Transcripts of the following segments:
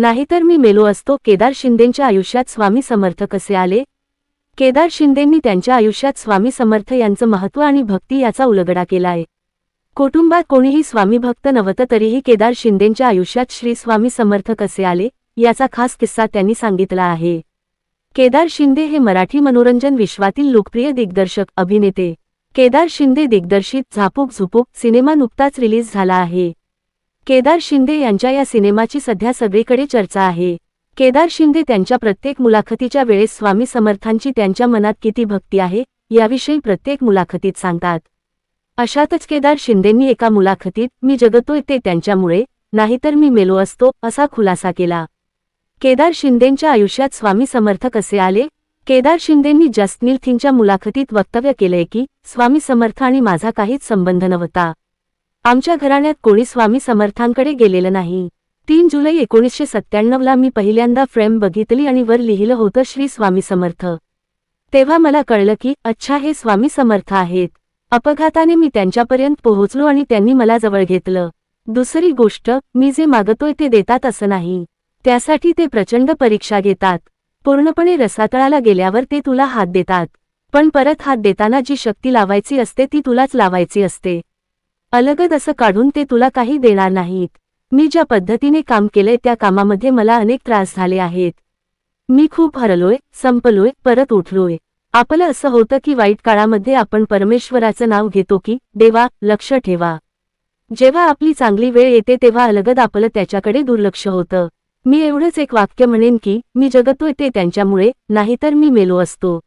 नाहीतर मी मेलो असतो. केदार शिंदेंच्या आयुष्यात स्वामी समर्थ कसे आले? केदार शिंदेंनी त्यांच्या आयुष्यात स्वामी समर्थ यांचं महत्त्व आणि भक्ती याचा उलगडा केलाय कुटुंबात कोणीही स्वामी भक्त नव्हतं तरीही केदार शिंदेंच्या आयुष्यात श्री स्वामी समर्थ कसे आले? याचा खास किस्सा त्यांनी सांगितला आहे. केदार शिंदे हे मराठी मनोरंजन विश्वातील लोकप्रिय दिग्दर्शक अभिनेते. केदार शिंदे दिग्दर्शित झापूक झुपूक सिनेमा नुकताच रिलीज झाला आहे. केदार शिंदे यांच्या या सिनेमाची सध्या सगळीकडे चर्चा आहे. केदार शिंदे त्यांच्या प्रत्येक मुलाखतीच्या वेळेस स्वामी समर्थांची त्यांच्या मनात किती भक्ती आहे याविषयी प्रत्येक मुलाखतीत सांगतात. अशातच केदार शिंदेंनी एका मुलाखतीत मी जगतोय ते त्यांच्यामुळे नाहीतर मी मेलो असतो असा खुलासा केला. केदार शिंदेंच्या आयुष्यात स्वामी समर्थ कसे आले. केदार शिंदेंनी जस्टनील थिंगच्या मुलाखतीत वक्तव्य केलंय की स्वामी समर्थ आणि माझा काहीच संबंध नव्हता. आमच्या घराण्यात कोणी स्वामी समर्थांकडे गेलेलं नाही. तीन जुलै एकोणीसशे सत्त्याण्णवला मी पहिल्यांदा फ्रेम बघितली आणि वर लिहिलं होतं श्री स्वामी समर्थ. तेव्हा मला कळलं की अच्छा हे स्वामी समर्थ आहेत. अपघाताने मी त्यांच्यापर्यंत पोहोचलो आणि त्यांनी मला जवळ घेतलं. दुसरी गोष्ट मी जे मागतोय ते देतात असं नाही. त्यासाठी ते प्रचंड परीक्षा घेतात. पूर्णपणे रसातळाला गेल्यावर ते तुला हात देतात. पण परत हात देताना जी शक्ती लावायची असते ती तुलाच लावायची असते. अलगद असं काढून ते तुला काही देणार नाहीत. मी ज्या पद्धतीने काम केलंय त्या कामामध्ये मला अनेक त्रास झाले आहेत. मी खूप हरलोय संपलोय परत उठलोय. आपलं असं होतं की वाईट काळामध्ये आपण परमेश्वराचं नाव घेतो की देवा लक्ष ठेवा. जेव्हा आपली चांगली वेळ येते तेव्हा अलगद आपलं त्याच्याकडे दुर्लक्ष होतं. मी एवढंच एक वाक्य म्हणेन की मी जगतोय ते त्यांच्यामुळे नाहीतर मी मेलो असतो.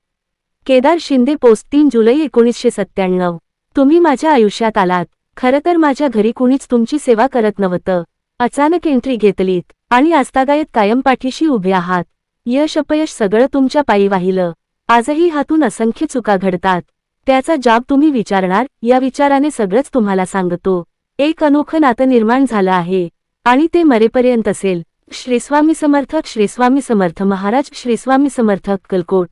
केदार शिंदे पोस्ट तीन जुलै एकोणीसशे सत्त्याण्णव. तुम्ही माझ्या आयुष्यात आलात. खरं तर माझ्या घरी कुणीच तुमची सेवा करत नव्हतं. अचानक एंट्री घेतलीत आणि आस्तागायत कायम पाठीशी उभे आहात. यश अपयश सगळं तुमच्या पायी वाहिलं. आजही हातून असंख्य चुका घडतात. त्याचा जाब तुम्ही विचारणार या विचाराने सगळंच तुम्हाला सांगतो. एक अनोखं नातं निर्माण झालं आहे. आणि ते मरेपर्यंत असेल. श्रीस्वामी समर्थक श्रीस्वामी समर्थ महाराज श्रीस्वामी समर्थक कलकोट